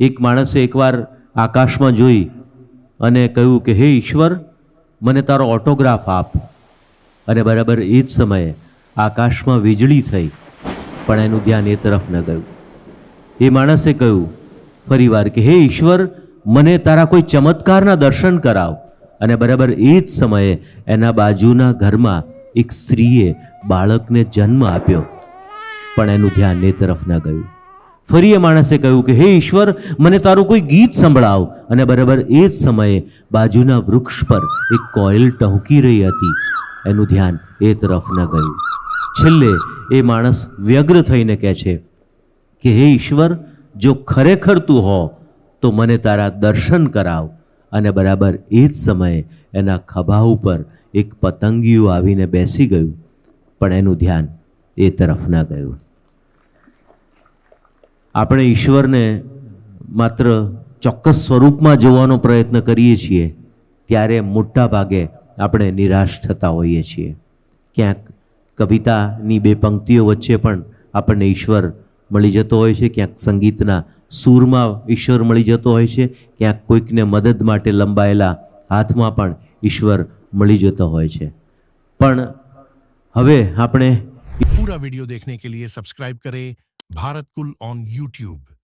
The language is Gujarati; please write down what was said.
એક માણસે એકવાર આકાશમાં જોઈ અને કહ્યું કે, હે ઈશ્વર, મને તારો ઓટોગ્રાફ આપ. અને બરાબર એ જ સમયે આકાશમાં વીજળી થઈ, પણ એનું ધ્યાન એ તરફ ન ગયું. એ માણસે કહ્યું ફરીવાર કે, હે ઈશ્વર, મને તારા કોઈ ચમત્કારના દર્શન કરાવ. અને બરાબર એ જ સમયે એના બાજુના ઘરમાં એક સ્ત્રીએ બાળકને જન્મ આપ્યો, પણ એનું ધ્યાન એ તરફ ન ગયું. ફરી એ માણસે કહ્યું કે, હે ઈશ્વર, મને તારું કોઈ ગીત સંભળાવ. અને બરાબર એ જ સમયે બાજુના વૃક્ષ પર એક કોયલ ટહુકી રહી હતી. એનું ધ્યાન એ તરફ ન ગયું. છેલ્લે એ માણસ વ્યગ્ર થઈને કહે છે કે, હે ઈશ્વર, જો ખરેખર તું હો, તો મને તારા દર્શન કરાવ. અને બરાબર એ જ સમયે એના ખભા ઉપર એક પતંગિયું આવીને બેસી ગયું. પણ એનું ધ્યાન એ તરફ ના ગયું. આપણે ઈશ્વરને માત્ર ચોક્કસ સ્વરૂપમાં જોવાનો પ્રયત્ન કરીએ છીએ, ત્યારે મોટા ભાગે આપણે નિરાશ થતા હોઈએ છીએ. ક્યાંક કવિતાની બે પંક્તિઓ વચ્ચે પણ આપણને ઈશ્વર મળી જતો હોય છે, ક્યાંક સંગીતના સૂરમાં ઈશ્વર મળી જતો હોય છે, ક્યાંક કોઈકને મદદ માટે લંબાયેલા હાથમાં પણ ઈશ્વર મળી જતો હોય છે. પણ હવે આપણે પૂરા વિડિયો દેખને કે લીએ સબસ્ક્રાઇબ કરેં भारत कुल ऑन यूट्यूब